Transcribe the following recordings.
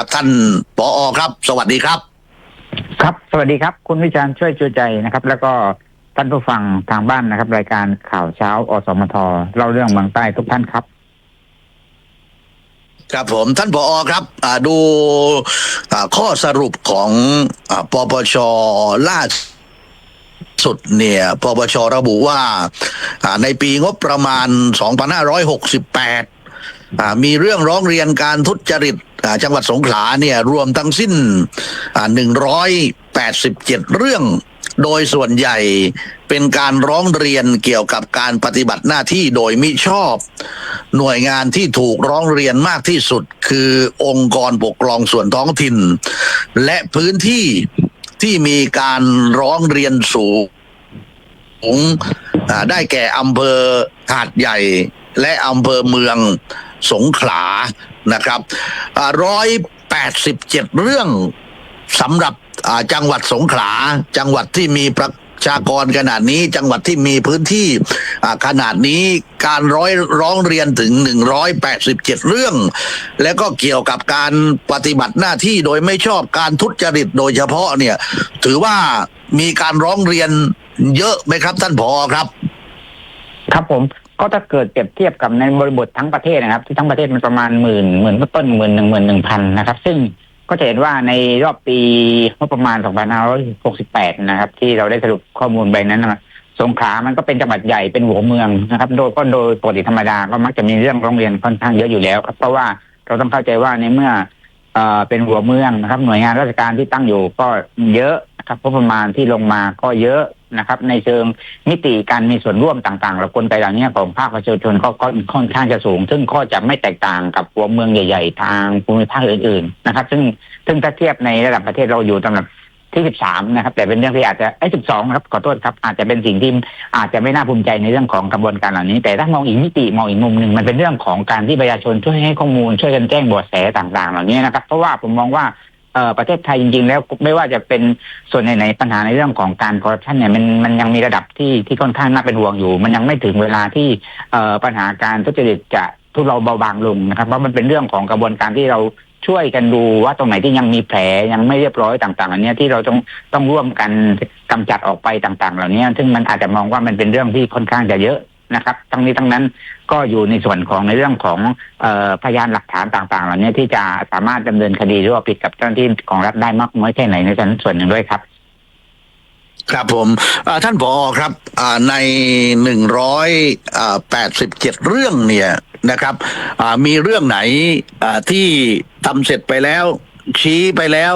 นะครับ ท่านปอครับ สวัสดีครับ ครับ สวัสดีครับ คุณวิจารณ์ช่วยจูใจนะครับ แล้วก็ท่านผู้ฟังทางบ้านนะครับ รายการข่าวเช้าอสมทเล่าเรื่องเมืองใต้ทุกท่านครับครับผมท่านผอครับอ่าดูอ่าข้อสรุปของอาปปชล่าสุดเนี่ยปปชระบุว่าอ่าในปีงบประมาณ 2568อ่ามีเรื่องร้องเรียนการทุจริตอ่า จังหวัดสงขลาเนี่ยรวมทั้งสิ้นอ่า187เรื่อง โดยส่วนใหญ่เป็นการร้องเรียนเกี่ยวกับการปฏิบัติหน้าที่โดยมิชอบ หน่วยงานที่ถูกร้องเรียนมากที่สุดคือองค์กรปกครองส่วนท้องถิ่น และพื้นที่ที่มีการร้องเรียนสูงได้แก่อำเภอหาดใหญ่และอำเภอเมืองสงขลา นะครับร้อยแปดสิบเจ็ดเรื่องสำหรับจังหวัดสงขลา จังหวัดที่มีประชากรขนาดนี้จังหวัดที่มีพื้นที่ขนาดนี้การร้อยร้องเรียนถึง 187 เรื่อง และก็เกี่ยวกับการปฏิบัติหน้าที่โดยไม่ชอบการทุจริตโดยเฉพาะเนี่ย ถือว่ามีการร้องเรียนเยอะไหมครับท่านผอครับ ครับผม ก็ถ้าเกิดเปรียบเทียบกับในบริบททั้งประเทศนะครับ ที่ทั้งประเทศมันประมาณหมื่นหมื่นต้นหมื่นหนึ่งหมื่นหนึ่งพันนะครับ ซึ่งก็จะเห็นว่าในรอบปีงบประมาณ 2568 นะครับ ที่เราได้สรุปข้อมูลไปนั้นนะสงขลามันก็เป็นจังหวัดใหญ่เป็นหัวเมืองนะครับ โดยก็โดยปกติธรรมดาก็มักจะมีเรื่องร้องเรียนค่อนข้างเยอะอยู่แล้วครับ เพราะว่าเราต้องเข้าใจว่าในเมื่อ เอ่อเป็นหัวเมืองนะครับ หน่วยงานราชการที่ตั้งอยู่ก็เยอะนะครับงบประมาณที่ลงมาก็เยอะนะครับ ในเชิงมิติการมีส่วนร่วมต่างๆและกลไกเหล่านี้ของภาคประชาชนก็ค่อนข้างจะสูง ซึ่งก็จะไม่แตกต่างกับหัวเมืองใหญ่ ๆ ทางภูมิภาคอื่น ๆ นะครับ ซึ่งซึ่งถ้าเทียบในระดับประเทศเราอยู่ตำดับ ที่ 13 นะครับ แต่เป็นเรื่องที่อาจจะไอ้12 ครับ ขอโทษครับ อาจจะเป็นสิ่งที่อาจจะไม่น่าภูมิใจในเรื่องของกระบวนการเหล่านี้ แต่ถ้ามองอีกมิติมองอีกมุมหนึ่งมันเป็นเรื่องของการที่ประชาชนช่วยให้ข้อมูลช่วยกันแจ้งเบาะแสต่าง ๆ เหล่านี้นะครับ เพราะว่าผมมองว่าเออประเทศไทยจริง ๆ แล้วไม่ว่าจะเป็นส่วนไหนๆปัญหาในเรื่องของการคอร์รัปชันเนี่ยมันมันยังมีระดับที่ที่ค่อนข้างน่าเป็นห่วงอยู่ มันยังไม่ถึงเวลาที่เออปัญหาการทุจริตจะทุเลาเบาบางลงนะครับเพราะมันเป็นเรื่องของกระบวนการที่เรา ช่วยกันดูว่าตรงไหนที่ยังมีแผลยังไม่เรียบร้อยต่างๆเหล่านี้ที่เราต้องต้องร่วมกันกำจัดออกไปต่าง ๆ เหล่านี้ ซึ่งมันอาจจะมองว่ามันเป็นเรื่องที่ค่อนข้างจะเยอะนะครับ ทั้งนี้ทั้งนั้นก็อยู่ในส่วนของในเรื่องของออพยานหลักฐานต่าง ๆ เหล่านี้ที่จะสามารถดำเนินคดีหรือว่าผิดกับเจ้าหน้าที่ของรัฐได้มากน้อยแค่ไหนในส่วนหนึ่งด้วยครับ ครับผมท่านผอครับในหนึ่งร้อยแปดสิบเจ็ดเรื่องเนี่ยนะครับมีเรื่องไหนที่ทำเสร็จไปแล้ว ชี้ไปแล้ว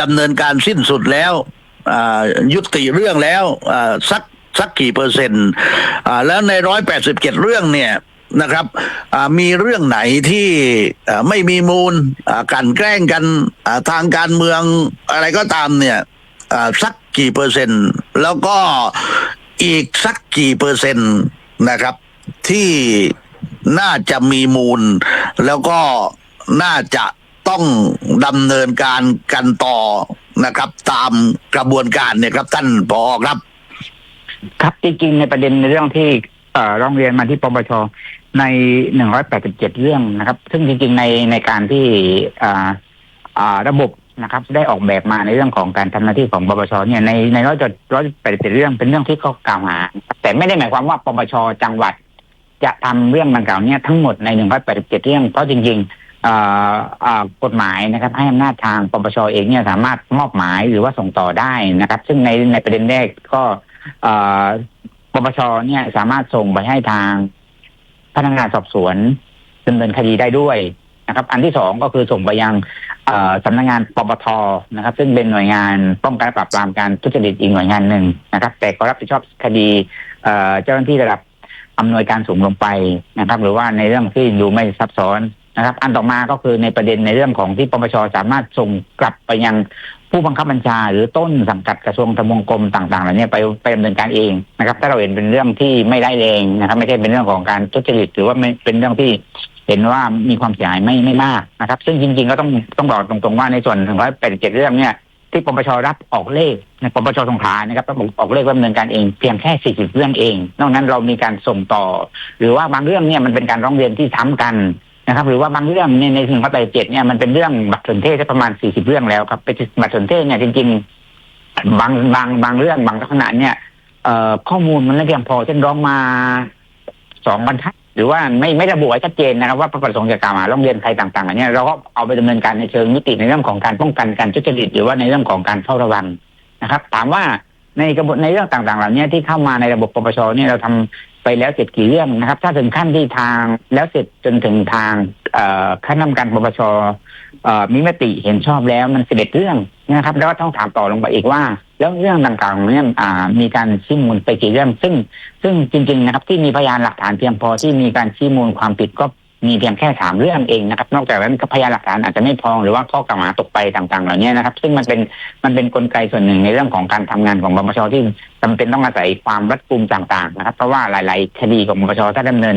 ดำเนินการสิ้นสุดแล้วยุติเรื่องแล้วสักสักกี่เปอร์เซ็นต์แล้วในร้อยแปดสิบเจ็ดเรื่องเนี่ยนะครับมีเรื่องไหนที่ไม่มีมูลอ่ากลันแกล้งกันทางการเมืองอะไรก็ตามเนี่ยสัก กี่เปอร์เซ็นต์ แล้วก็อีกสักกี่เปอร์เซ็นต์นะครับ ที่น่าจะมีมูล แล้วก็น่าจะต้องดำเนินการกันต่อนะครับ ตามกระบวนการเนี่ยครับ ท่านพอครับ ครับจริงๆในประเด็นในเรื่องที่เอ่อร้องเรียนมาที่ปปชใน187เรื่องนะครับ ซึ่งจริงๆในในการที่อ่าอ่าระบบ นะครับ ได้ออกแบบมาในเรื่องของการทำหน้าที่ของปปชเนี่ยในในร้อยจดร้อยแปดสิบเรื่องเป็นเรื่องที่เขากล่าวหา แต่ไม่ได้หมายความว่าปปชจังหวัด จะทำเรื่องดังกล่าวเนี้ทั้งหมดใน187เจ็ดเรื่องเพราะจริงๆกฎหมายนะครับให้อำนาจทางปปชเองเนี่ยสามารถมอบหมายหรือว่าส่งต่อได้นะครับ ซึ่งในในประเด็นแรกก็ปปชเนี่ยสามารถส่งไปให้ทางพนักงานสอบสวนดำเนินคดีได้ด้วยนะครับ อันที่สองก็คือส่งไปยัง สำนักงานปปทนะครับ ซึ่งเป็นหน่วยงานป้องกันปราบปรามการทุจริตอีกหน่วยงานหนึ่งนะครับ แต่ก็รับผิดชอบคดีเจ้าหน้าที่ระดับอำนวยการสูงลงไปนะครับ หรือว่าในเรื่องที่ดูไม่ซับซ้อนนะครับ อันต่อมาก็คือในประเด็นในเรื่องของที่ปปชสามารถส่งกลับไปยังผู้บังคับบัญชา หรือต้นสังกัดกระทรวงทบวงกรมต่างๆเหล่านี้ไปไปดำเนินการเองนะครับ ถ้าเราเห็นเป็นเรื่องที่ไม่ได้แรงนะครับ ไม่ใช่เป็นเรื่องของการทุจริตหรือว่าไม่เป็นเรื่องที่ เห็นว่ามีความเสียหายไม่ไม่มากนะครับ ซึ่งจริงๆก็ต้องต้องบอกตรงๆว่าในส่วนถึงร้อยแปดเจ็ดเรื่องเนี่ยที่ปปชรับออกเลขในปปชสงขลานะครับต้องออกเลขว่าดำเนินการเองเพียงแค่สี่สิบเรื่องเอง นอกนั้นเรามีการส่งต่อ หรือว่าบางเรื่องเนี่ยมันเป็นการร้องเรียนที่ซ้ำกันนะครับ หรือว่าบางเรื่องในในหนึ่งมาตราเจ็ดเนี่ยมันเป็นเรื่องบัตรสนเทศประมาณสี่สิบเรื่องแล้วครับเป็นบัตรสนเทศเนี่ยจริง ๆ บางบางบางเรื่องบางลักษณะเนี่ยเอ่อข้อมูลมันไม่เพียงพอเช่นร้องมาสองบรรทัด หรือว่าไม่ไม่ระบุไว้ชัดเจนนะครับว่าประสงค์จะกล่าวหาร้องเรียนใครต่างๆอันเนี้ยเราก็เอาไปดำเนินการในเชิงนิติในเรื่องของการป้องกันการทุจริตหรือว่าในเรื่องของการเฝ้าระวังนะครับ ถามว่าในกระบวนในเรื่องต่างๆเหล่านี้ที่เข้ามาในระบบปปชเนี่ยเราทำไปแล้วเสร็จกี่เรื่องนะครับ ถ้าถึงขั้นที่ทางแล้วเสร็จจนถึงทางคณะกรรมการปปชมีมติเห็นชอบแล้วมันสิบเอ็ดเรื่องนะครับ แล้วก็ต้องถามต่อลงไปอีกว่า แล้วเรื่องต่างๆเนี่ยอ่ามีการชี้มูลไปกี่เรื่องซึ่ง ซึ่งจริง ๆ นะครับ ที่มีพยานหลักฐานเพียงพอที่มีการชี้มูลความผิดก็มีเพียงแค่สามเรื่องเองนะครับ นอกจากนั้นก็พยานหลักฐานอาจจะไม่พอหรือว่าข้อกล่าวหาตกไปต่างๆ เหล่านี้นะครับ ซึ่งมันเป็นมันเป็นกลไกส่วนหนึ่งในเรื่องของการทำงานของปปชที่จำเป็นต้องอาศัยความรัดกุมต่างๆ นะครับ เพราะว่าหลาย ๆ คดีของปปชถ้าดำเนิน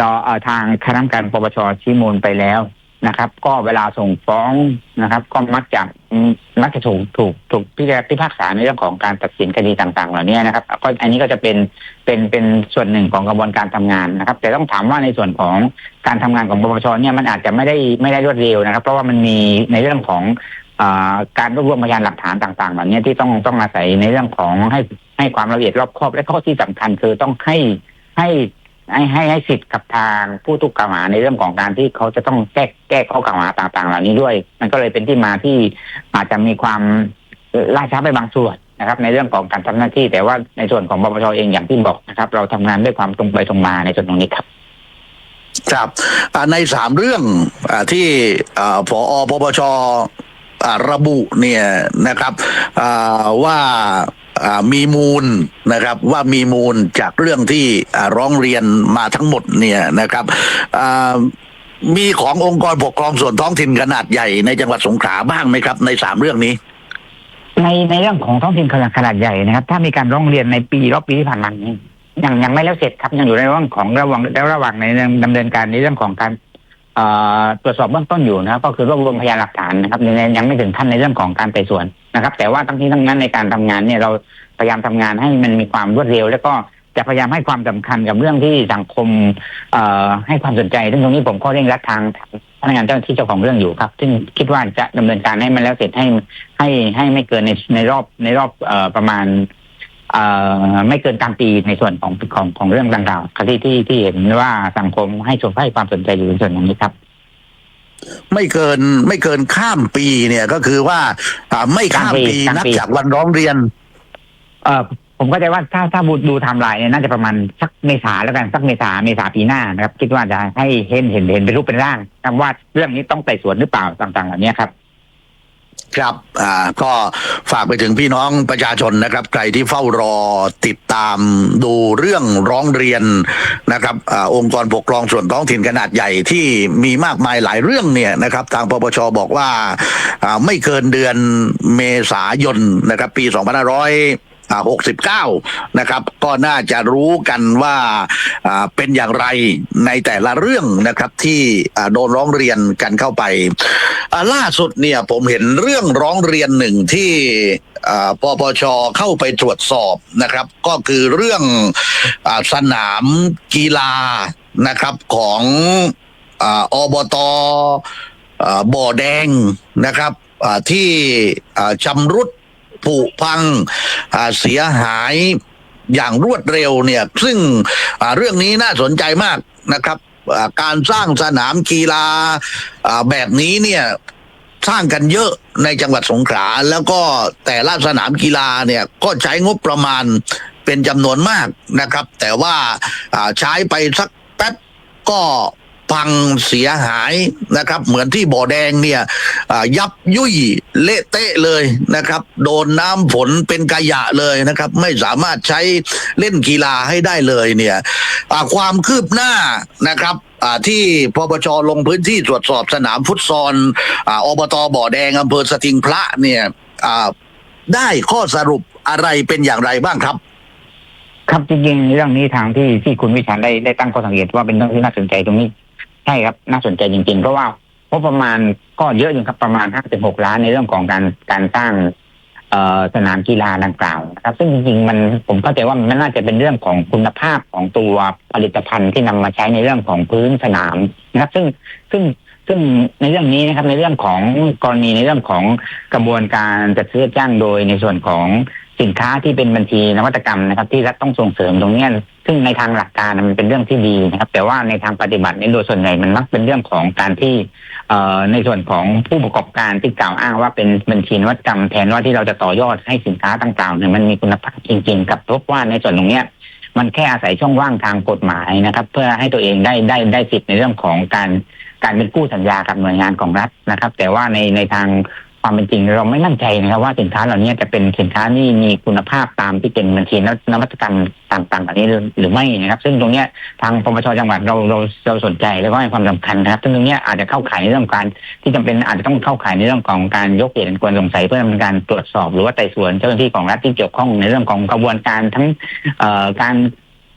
รอเอ่อทางคณะกรรมการปปชชี้มูลไปแล้ว นะครับ ก็เวลาส่งฟ้องนะครับ ก็มักจะมักจะถูกถูกถูกพิจารณาพิพากษาในเรื่องของการตัดสินคดีต่างๆ เหล่านี้นะครับก็อันนี้ก็จะเป็นเป็นเป็นส่วนหนึ่งของกระบวนการทำงานนะครับ แต่ต้องถามว่าในส่วนของการทำงานของปปชเนี่ยมันอาจจะไม่ได้ไม่ได้รวดเร็วนะครับ เพราะว่ามันมีในเรื่องของอการรวบรวมพยานหลักฐานต่างๆ แบบนี้ที่ต้องต้องอาศัยในเรื่องของให้ให้ความละเอียดรอบคอบและข้อที่สำคัญคือต้องให้ให้ ให้ให้ให้สิทธิ์กับทางผู้ถูกกล่าวหาในเรื่องของการที่เขาจะต้องแก้แก้ข้อกล่าวหาต่าง ๆ เหล่านี้ด้วย มันก็เลยเป็นที่มาที่อาจจะมีความล่าช้าไปบางส่วนนะครับ ในเรื่องของการทำหน้าที่ แต่ว่าในส่วนของปปชเองอย่างที่บอกนะครับ เราทำงานด้วยความตรงไปตรงมาในส่วนตรงนี้ครับครับในสามเรื่องอที่ผอปปชระบุเนี่ยนะครับว่า มีมูลนะครับว่ามีมูลจากเรื่องที่ร้องเรียนมาทั้งหมดเนี่ยนะครับมีขององค์กรปกครองส่วนท้องถิ่นขนาดใหญ่ในจังหวัดสงขลาบ้างไหมครับ ในสามเรื่องนี้ ในในเรื่องของท้องถิ่นขนาดขนาดใหญ่นะครับ ถ้ามีการร้องเรียนในปีรอบปีที่ผ่านมานี้ยังยังไม่แล้วเสร็จครับยังอยู่ในเระหว่างของระหว่างแล้วระหว่างในดำเนินการในเรื่องของการ ตรวจสอบเบื้องต้นอยู่นะครับ ก็คือรวบรวมพยานหลักฐานนะครับยังไม่ถึงขั้นในเรื่องของการไต่สวนนะครับ แต่ว่าทั้งที่ทั้งนั้นในการทำงานเนี่ยเราพยายามทำงานให้มันมีความรวดเร็ว แล้วก็จะพยายามให้ความสำคัญกับเรื่องที่สังคมเอ่อให้ความสนใจซึ่งตรงนี้ผมก็เร่งรัดทางพนักงานเจ้าหน้าที่เจ้าของเรื่องอยู่ครับ ซึ่งคิดว่าจะดำเนินการให้มันแล้วเสร็จให้ให้ให้ไม่เกินในในรอบในรอบเอ่อประมาณ ไม่เกินกลางปีในส่วนของของของเรื่องดังกล่าวคดีที่ที่เห็นว่าสังคมให้ชมให้ความสนใจอยู่ในส่วนตรงนี้ครับ ไม่เกินไม่เกินข้ามปีเนี่ยก็คือว่าอ่าไม่ข้ามปีข้ามปีนับจากวันร้องเรียน เอ่อผมก็จะว่าถ้าถ้าดูดูไทม์ไลน์เนี่ยน่าจะประมาณสักเมษาแล้วกันสักเมษาเมษาปีหน้านะครับ คิดว่าจะให้เห็นเห็นเห็นเป็นรูปเป็นร่างครับว่าเรื่องนี้ต้องไต่สวนหรือเปล่าต่างๆเหล่านี้ครับ ครับอ่าก็ฝากไปถึงพี่น้องประชาชนนะครับ ใครที่เฝ้ารอติดตามดูเรื่องร้องเรียนนะครับอ่าองค์กรปกครองส่วนท้องถิ่นขนาดใหญ่ที่มีมากมายหลายเรื่องเนี่ยนะครับ ทางปปชบอกว่าอ่าไม่เกินเดือนเมษายนนะครับ ปี 2500 69 นะครับ ก็น่าจะรู้กันว่าเป็นอย่างไรในแต่ละเรื่องนะครับที่โดนร้องเรียนกันเข้าไปล่าสุดเนี่ยผมเห็นเรื่องร้องเรียนหนึ่งที่ปปชเข้าไปตรวจสอบนะครับ ก็คือเรื่องอสนามกีฬานะครับของออบตอบ่อแดงนะครับที่ชำรุด ผุพังเสียหายอย่างรวดเร็วเนี่ย ซึ่งเรื่องนี้น่าสนใจมากนะครับ การสร้างสนามกีฬาแบบนี้เนี่ยสร้างกันเยอะในจังหวัดสงขลาแล้วก็แต่ละสนามกีฬาเนี่ยก็ใช้งบประมาณเป็นจำนวนมากนะครับ แต่ว่าใช้ไปสักแป๊บก็ พังเสียหายนะครับ เหมือนที่บ่อแดงเนี่ยยับยุ่ยเละเตะเลยนะครับ โดนน้ำฝนเป็นกระยะเลยนะครับ ไม่สามารถใช้เล่นกีฬาให้ได้เลยเนี่ยความคืบหน้านะครับที่ปปชลงพื้นที่ตรวจสอบสนามฟุตซอลอ่าอบตบ่อแดงอำเภอสติงพระเนี่ยได้ข้อสรุปอะไรเป็นอย่างไรบ้างครับ ครับจริงๆเรื่องนี้ทางที่ที่คุณวิชาญได้ได้ตั้งข้อสังเกตว่าเป็นเรื่องที่น่าสนใจตรงนี้ ใช่ครับน่าสนใจจริงๆ เพราะว่างบประมาณก็เยอะอยู่ครับประมาณห้าสิบหกล้านในเรื่องของการการสร้างเออสนามกีฬาดังกล่าวนะครับ ซึ่งจริงๆมันผมเข้าใจว่ามันน่าจะเป็นเรื่องของคุณภาพของตัวผลิตภัณฑ์ที่นำมาใช้ในเรื่องของพื้นสนามนะครับ ซึ่งซึ่งซึ่งในเรื่องนี้นะครับในเรื่องของกรณีในเรื่องของกระบวนการจัดซื้อจ้างโดยในส่วนของ สินค้าที่เป็นบัญชีนวัตกรรมนะครับ ที่รัฐต้องส่งเสริมตรงนี้ซึ่งในทางหลักการมันเป็นเรื่องที่ดีนะครับ แต่ว่าในทางปฏิบัติในโดยส่วนใหญ่มันมักเป็นเรื่องของการที่เอ่อในส่วนของผู้ประกอบการที่กล่าวอ้างว่าเป็นบัญชีนวัตกรรมแทนว่าที่เราจะต่อยอดให้สินค้าต่างๆเนี่ยมันมีคุณภาพจริงๆ กับพบว่าในส่วนตรงเนี้ยมันแค่อาศัยช่องว่างทางกฎหมายนะครับ เพื่อให้ตัวเองได้ได้ได้สิทธิ์ในเรื่องของการการเป็นกู้สัญญากับหน่วยงานของรัฐนะครับ แต่ว่าในในทาง ความเป็นจริงเราไม่มั่นใจนะครับว่าสินค้าเหล่านี้จะเป็นสินค้าที่มีคุณภาพตามที่เป็นบัญชีนวัตกรรมต่างๆแบบนี้หรือไม่นะครับ ซึ่งตรงนี้ทางปปชจังหวัดเราเราเราสนใจแล้วก็ให้ความสำคัญนะครับ ซึ่งตรงนี้อาจจะเข้าข่ายในเรื่องการที่จำเป็นอาจจะต้องเข้าข่ายในเรื่องของการยกเหตุอันควรสงสัยเพื่อดำเนินการตรวจสอบหรือว่าไต่สวนเจ้าหน้าที่ของรัฐที่เกี่ยวข้องในเรื่องของกระบวนการทั้งการ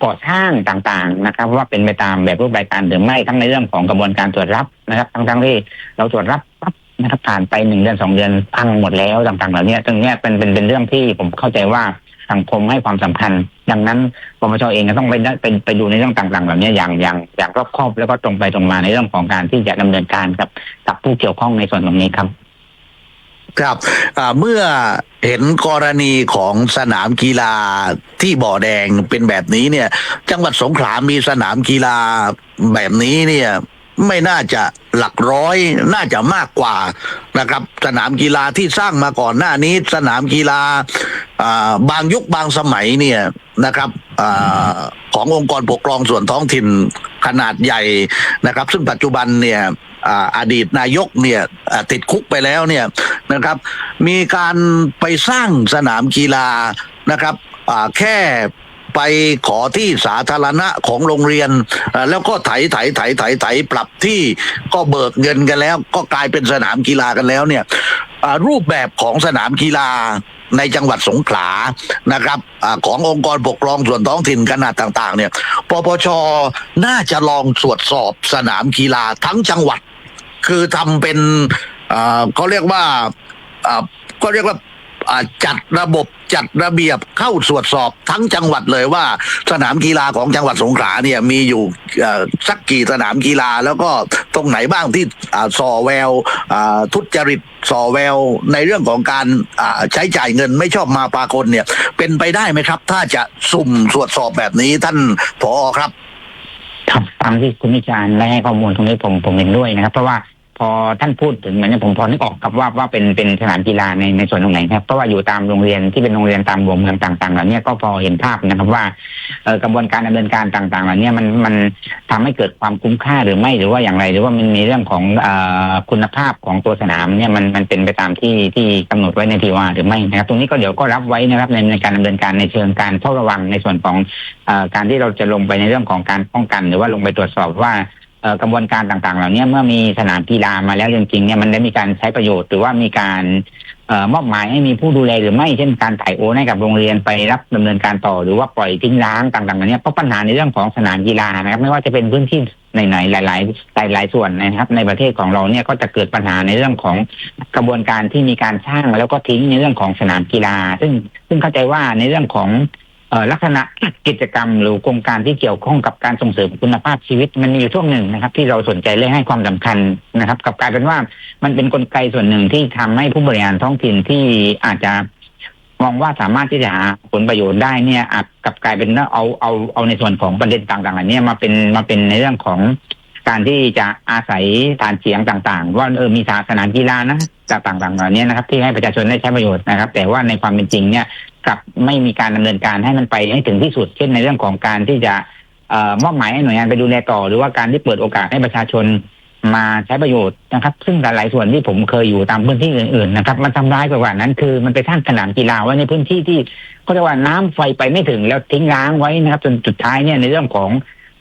ก่อสร้างต่างๆนะครับ ว่าเป็นไปตามแบบรูปแบบการหรือไม่ทั้งในเรื่องของกระบวนการตรวจรับนะครับ ทั้งทั้งๆที่เราตรวจรับปั๊บ นะครับผ่านไปหนึ่งเดือนสองเดือนพังหมดแล้วต่างๆเหล่านี้ตรงเนี้ยเป็นเป็นเป็นเรื่องที่ผมเข้าใจว่าสังคมให้ความสำคัญ ดังนั้นปปชเองก็ต้องไปได้ไปไปดูในเรื่องต่าง ๆ แบบนี้อย่างอย่างอย่างรอบคอบแล้วก็ตรงไปตรงมาในเรื่องของการที่จะดำเนินการกับกับผู้เกี่ยวข้องในส่วนตรงนี้ครับ ครับเมื่อเห็นกรณีของสนามกีฬาที่บ่อแดงเป็นแบบนี้เนี่ย จังหวัดสงขลามีสนามกีฬาแบบนี้เนี่ย ไม่น่าจะหลักร้อยน่าจะมากกว่านะครับ สนามกีฬาที่สร้างมาก่อนหน้านี้ สนามกีฬาบางยุคบางสมัยเนี่ยนะครับอขององค์กรปกครองส่วนท้องถิ่นขนาดใหญ่นะครับ ซึ่งปัจจุบันเนี่ยออดีตนายกเนี่ยติดคุกไปแล้วเนี่ยนะครับ มีการไปสร้างสนามกีฬานะครับแค่ ไปขอที่สาธารณะของโรงเรียน แล้วก็ไถไถไถไถไถปรับที่ก็เบิกเงินกันแล้ว ก็กลายเป็นสนามกีฬากันแล้วเนี่ยรูปแบบของสนามกีฬาในจังหวัดสงขลานะครับอขององค์กรปกครองส่วนท้องถิ่นขนาดต่าง ๆ เนี่ยปปชน่าจะลองตรวจสอบสนามกีฬาทั้งจังหวัด คือทำเป็นเขาเรียกว่าก็เรียกว่า จัดระบบจัดระเบียบเข้าตรวจสอบทั้งจังหวัดเลยว่า สนามกีฬาของจังหวัดสงขลาเนี่ยมีอยู่สักกี่สนามกีฬาแล้วก็ตรงไหนบ้างที่ส่อแววทุจริตส่อแววในเรื่องของการใช้จ่ายเงินไม่ชอบมาปากลเนี่ยเป็นไปได้ไหมครับ ถ้าจะสุ่มตรวจสอบแบบนี้ท่านผอครับครับตามที่คุณวิจารณ์และให้ข้อมูลตรงนี้ผมผมเห็นด้วยนะครับ เพราะว่า พอท่านพูดถึงเหมือนนี้ผมพอนึกออกครับว่าว่าเป็นเป็นสนามกีฬาในในส่วนตรงไหนครับเพราะว่าอยู่ตามโรงเรียนที่เป็นโรงเรียนตามหัวเมืองต่างๆเหล่านี้ก็พอเห็นภาพนะครับว่ากระบวนการดำเนินการต่างๆเหล่านี้มันมันทำให้เกิดความคุ้มค่าหรือไม่หรือว่าอย่างไร หรือว่ามันมีเรื่องของอคุณภาพของตัวสนามเนี่ยมันมันเป็นไปตามที่ที่กำหนดไว้ในทีวาหรือไม่นะครับตรงนี้ก็เดี๋ยวก็รับไว้นะครับในในการดำเนินการในเชิงการเฝ้าระวังในส่วนของอการที่เราจะลงไปในเรื่องของการป้องกัน หรือว่าลงไปตรวจสอบว่า กระบวนการต่างๆ เหล่านี้เมื่อมีสนามกีฬามาแล้วจริงๆเนี่ยมันได้มีการใช้ประโยชน์ หรือว่ามีการออมอบหมายให้มีผู้ดูแลหรือไม่เช่นการถ่ายโอนให้กับโรงเรียนไปรับดำเนินการต่อหรือว่าปล่อยทิ้งร้างต่างๆเหล่านี้เพราะปัญหาในเรื่องของสนามกีฬานะครับ ไม่ว่าจะเป็นพื้นที่ไหนๆหลาย ๆ หลาย ๆ ส่วนนะครับ ในประเทศของเราเนี่ยก็จะเกิดปัญหาในเรื่องของกระบวนการที่มีการสร้างแล้วก็ทิ้งในเรื่องของสนามกีฬา ซึ่งซึ่งเข้าใจว่าในเรื่องของ ลักษณะกิจกรรมหรือโครงการที่เกี่ยวข้องกับการส่งเสริมคุณภาพชีวิตมันมีอยู่ช่วงหนึ่งนะครับ ที่เราสนใจและให้ความสำคัญนะครับกับกลายเป็นว่ามันเป็นกลไกส่วนหนึ่งที่ทำให้ผู้บริหารท้องถิ่นที่อาจจะมองว่าสามารถที่จะหาผลประโยชน์ได้เนี่ยอาจกลับกลายเป็นว่าเอาเอาเอาในส่วนของประเด็นต่างๆเหล่านี้มาเป็นมาเป็นในเรื่องของการที่จะอาศัยฐานเสียงต่างๆ ว่าเออมีสนามกีฬานะต่างๆเหล่านี้นะครับ ที่ให้ประชาชนได้ใช้ประโยชน์นะครับ แต่ว่าในความเป็นจริงเนี่ย กับไม่มีการดำเนินการให้มันไปให้ถึงที่สุด เช่นในเรื่องของการที่จะอมอบหมายให้หน่วยงานไปดูแลต่อ หรือว่าการที่เปิดโอกาสให้ประชาชนมาใช้ประโยชน์นะครับ ซึ่งหลาย ๆ ส่วนที่ผมเคยอยู่ตามพื้นที่อื่น ๆ นะครับ มันทำร้ายกว่านั้น คือมันไปสร้างสนามกีฬาไว้ในพื้นที่ที่เขาเรียกว่าน้ำไฟไปไม่ถึงแล้วทิ้งร้างไว้นะครับ จนสุดท้ายเนี่ยในเรื่องของ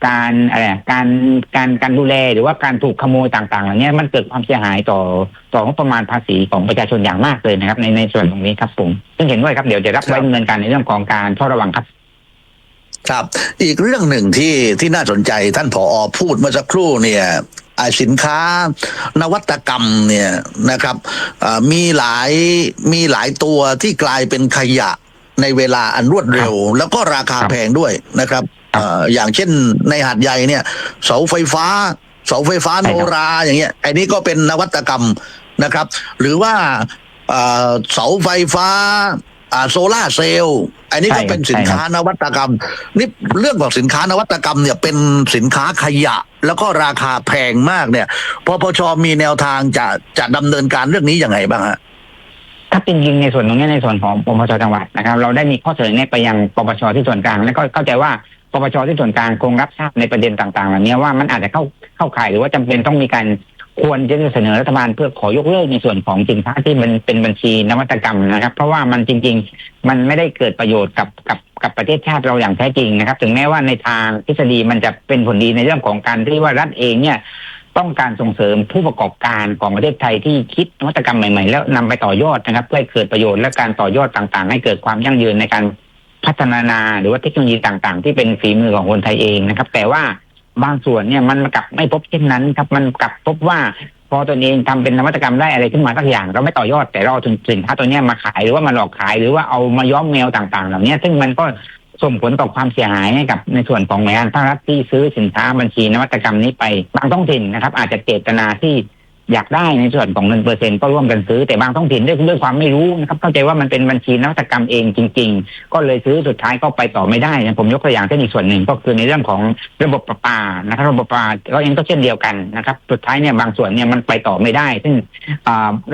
การอะไรอะการการการดูแลหรือว่าการถูกขโมยต่างๆเหล่านี้มันเกิดความเสียหายต่อต่องบประมาณภาษีของประชาชนอย่างมากเลยนะครับ ในในส่วนตรงนี้ครับผมซึ่งเห็นด้วยครับเดี๋ยวจะรับไว้ดำเนินการในเรื่องของการเฝ้าระวังครับครับ อีกเรื่องหนึ่งที่ที่น่าสนใจท่านผออพูดเมื่อสักครู่เนี่ยอ่าสินค้านวัตกรรมเนี่ยนะครับอ่ามีหลายมีหลายตัวที่กลายเป็นขยะในเวลาอันรวดเร็ว แล้วก็ราคาครับแพงด้วยนะครับครับ อ่าอย่างเช่นในหาดใหญ่เนี่ย เสาไฟฟ้า เสาไฟฟ้าใช่โนครับราอย่างเงี้ยไอ้นี้ก็เป็นนวัตกรรมนะครับ หรือว่าอ่าเสาไฟฟ้าอ่าโซล่าร์เซลล์อันนี้ก็เป็นสินค้านวัตกรรม นี่เรื่องของสินค้านวัตกรรมเนี่ยเป็นสินค้าขยะ แล้วก็ราคาแพงมากเนี่ยปปชมีแนวทางจะจะดำเนินการเรื่องนี้ยังไงบ้างฮะถ้าเป็นจริงในส่วนตรงนี้ในส่วนของปปชจังหวัดนะครับ เราได้มีข้อเสนอแนะไปยังปปชที่ส่วนกลาง และก็เข้าใจว่า ปปชที่ส่วนกลางคงรับทราบในประเด็นต่างๆเหล่านี้ว่ามันอาจจะเข้าเข้าข่ายหรือว่าจำเป็นต้องมีการควรจะเสนอรัฐบาลเพื่อขอยกเลิกในส่วนของสินค้าที่มันเป็นบัญชีนวัตกรรมนะครับ เพราะว่ามันจริง ๆ มันไม่ได้เกิดประโยชน์กับกับกับประเทศชาติเราอย่างแท้จริงนะครับ ถึงแม้ว่าในทางทฤษฎีมันจะเป็นผลดีในเรื่องของการที่ว่ารัฐเองเนี่ยต้องการส่งเสริมผู้ประกอบการของประเทศไทยที่คิดนวัตกรรมใหม่ ๆ แล้วนำไปต่อยอดนะครับ เพื่อให้เกิดประโยชน์และการต่อยอดต่างๆ ให้เกิดความยั่งยืนในการ พัฒนาหรือว่าเทคโนโลยีต่างๆ ที่เป็นฝีมือของคนไทยเองนะครับ แต่ว่าบางส่วนเนี่ยมันกลับไม่พบเช่นนั้นครับมันกลับพบว่าพอตัวเองทำเป็นนวัตกรรมได้อะไรขึ้นมาสักอย่างเราไม่ต่อยอดแต่เราเอาสินค้าตัวนี้มาขายหรือว่ามาหลอกขาย หรือว่าเอามาย้อมแมวต่างๆ เหล่านี้ซึ่งมันก็ส่งผลต่อความเสียหายให้กับในส่วนของหน่วยงานภาครัฐที่ซื้อสินค้าบัญชีนวัตกรรมนี้ไป บางท้องถิ่นนะครับ อาจจะเจตนาที่ อยากได้ในส่วนของเงินเปอร์เซ็นต์ก็ร่วมกันซื้อแต่บางท้องถิ่นด้วยด้วยความไม่รู้นะครับเข้าใจว่ามันเป็นบัญชีนวัตกรรมเองจริง ๆ ก็เลยซื้อสุดท้ายก็ไปต่อไม่ได้นะผมยกตัวอย่างเช่นอีกส่วนหนึ่งก็คือในเรื่องของระบบประปานะครับระบบประปาก็เองก็เช่นเดียวกันนะครับสุดท้ายเนี่ยบางส่วนเนี่ยมันไปต่อไม่ได้ ซึ่ง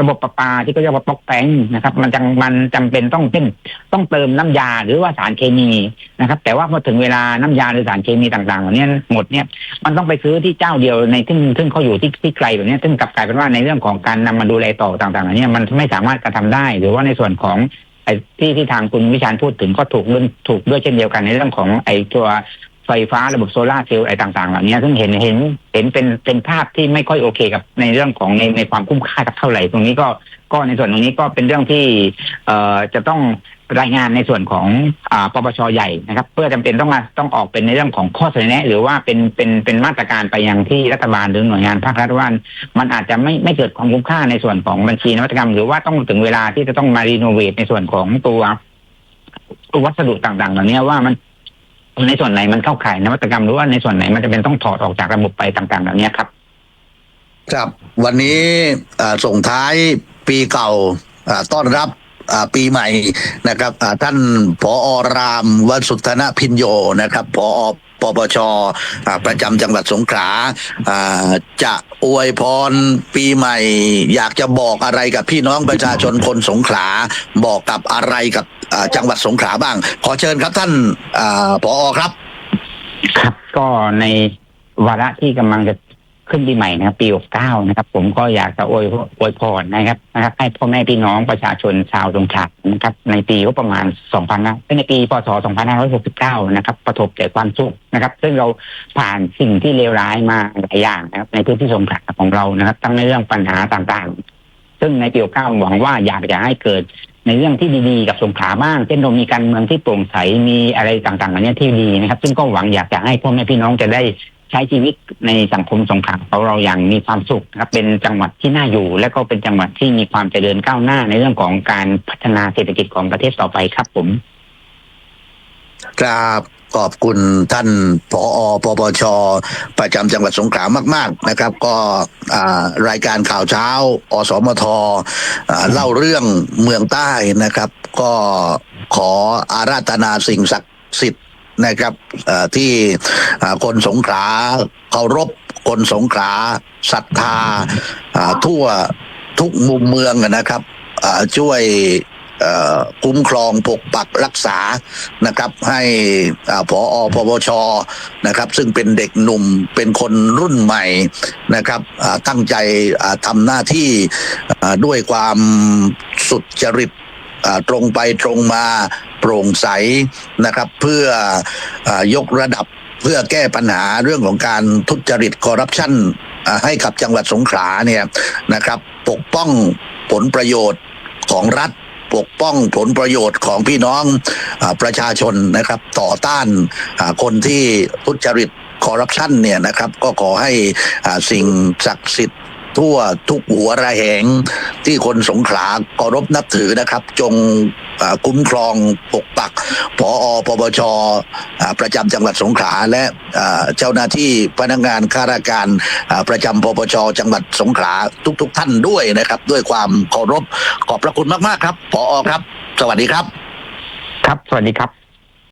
ระบบประปาที่ก็เรียกว่าป๊อกแป้งนะครับมันจังมันจำเป็นต้องเช่นต้องเติมน้ำยาหรือว่าสารเคมีนะครับแต่ว่าพอถึงเวลาน้ำยาหรือสารเคมีต่างๆเหล่านี้หมดเนี่ยมันต้องไปซื้อที่เจ้าเดียวในซึ่งซึ่งเขาอยู่ที่ที่ไกลแบบนี้ซึ่งกับกลายเป็นว่าในเรื่องของการนำมาดูแลต่อต่างๆเหล่านี้มันไม่สามารถกระทำได้ หรือว่าในส่วนของไอ้ที่ที่ทางคุณวิชานพูดถึงก็ถูกเรื่องถูกด้วยเช่นเดียวกันในเรื่องของไอ้ตัว ไฟฟ้าระบบโซลาร์เซลล์อะไรต่าง ๆ เหล่านี้ซึ่งเห็นเห็นเห็นเป็นเป็นภาพที่ไม่ค่อยโอเคกับในเรื่องของในในความคุ้มค่ากับเท่าไหร่ ตรงนี้ก็ก็ในส่วนตรงนี้ก็เป็นเรื่องที่เอ่อจะต้องรายงานในส่วนของอาปปชใหญ่นะครับ เพื่อจำเป็นต้องมาต้องออกเป็นในเรื่องของข้อเสนอแนะ หรือว่าเป็นเป็นเป็นมาตรการไปยังที่รัฐบาลหรือหน่วยงานภาครัฐว่ามันอาจจะไม่ไม่เกิดความคุ้มค่าในส่วนของบัญชีนวัตกรรม หรือว่าต้องถึงเวลาที่จะต้องมารีโนเวทในส่วนของตัววัสดุต่างๆ เหล่านี้ว่ามัน ในส่วนไหนมันเข้าข่ายนวัตกรรมหรือว่าในส่วนไหนมันจะเป็นต้องถอดออกจากระบบไปต่างๆเหล่านี้ครับ ครับ วันนี้ส่งท้ายปีเก่าต้อนรับ ปีใหม่นะครับท่านผอรามวสุทนพินโยนะครับผอปปชประจำจังหวัดสงขลาจะอวยพรปีใหม่ อยากจะบอกอะไรกับพี่น้องประชาชนคนสงขลาบอกกับอะไรกับจังหวัดสงขลาบ้าง ขอเชิญครับท่านอ่าผอครับ ครับก็ในวาระที่กำลังจะ ขึ้นปีใหม่นะครับ ปี 69 นะครับ ผมก็อยากจะอวยอวยพรนะครับนะครับ ให้พ่อแม่พี่น้องประชาชนชาวสงขลานะครับ ในปีก็ประมาณ 2 0 0 0ในปีพศ 2569 นะครับ ประสบแต่ความสุขนะครับ ซึ่งเราผ่านสิ่งที่เลวร้ายมาหลายอย่างนะครับ ในพื้นที่สงขลาของเรานะครับ ทั้งในเรื่องปัญหาต่างๆ ซึ่งในปี 69 หวังว่าอยากจะให้เกิดในเรื่องที่ดีๆกับสงขลาบ้าง เช่นเรามีการเมืองที่โปร่งใส มีอะไรต่างๆเหล่านี้ที่ดีนะครับ ซึ่งก็หวังอยากจะให้พ่อแม่พี่น้องจะได้ ใช้ชีวิตในสังคมสงขลาของเราอย่างมีความสุขนะครับเป็นจังหวัดที่น่าอยู่ และก็เป็นจังหวัดที่มีความเจริญก้าวหน้าในเรื่องของการพัฒนาเศรษฐกิจของประเทศต่อไปครับผม ครับขอบคุณท่านผอปปช ประจำจังหวัดสงขลามาก ๆ นะครับ ก็อ่ารายการข่าวเช้า อสมทเล่าเรื่องเมืองใต้นะครับ ก็ขออาราธนาสิ่งศักดิ์สิทธิ์ นะครับที่คนสงขลาเคารพคนสงขลาศรัทธาทั่วทุกมุมเมืองนะครับช่วยคุ้มครองปกปักรักษานะครับ ให้อาผอปปชนะครับ ซึ่งเป็นเด็กหนุ่มเป็นคนรุ่นใหม่นะครับตั้งใจทำหน้าที่ด้วยความสุดจริต ตรงไปตรงมาโปร่งใสนะครับ เพื่ออยกระดับเพื่อแก้ปัญหาเรื่องของการทุจริตคอร์รัปชันให้กับจังหวัดสงขลาเนี่ยนะครับ ปกป้องผลประโยชน์ของรัฐปกป้องผลประโยชน์ของพี่น้องอประชาชนนะครับ ต่อต้านคนที่ทุจริตคอร์รัปชันเนี่ยนะครับ ก็ขอให้สิ่งศักดิ์สิทธิ์ ทั่วทุกหัวระแหงที่คนสงขลาเคารพนับถือนะครับ จงอ่าคุ้มครองปกปักผอปปชประจำจังหวัดสงขลาและอ่าเจ้าหน้าที่พนักงานข้าราชการอ่าประจำปปชจังหวัดสงขลาทุกๆท่านด้วยนะครับ ด้วยความเคารพขอบพระคุณมากๆครับผอครับ สวัสดีครับ ครับสวัสดีครับ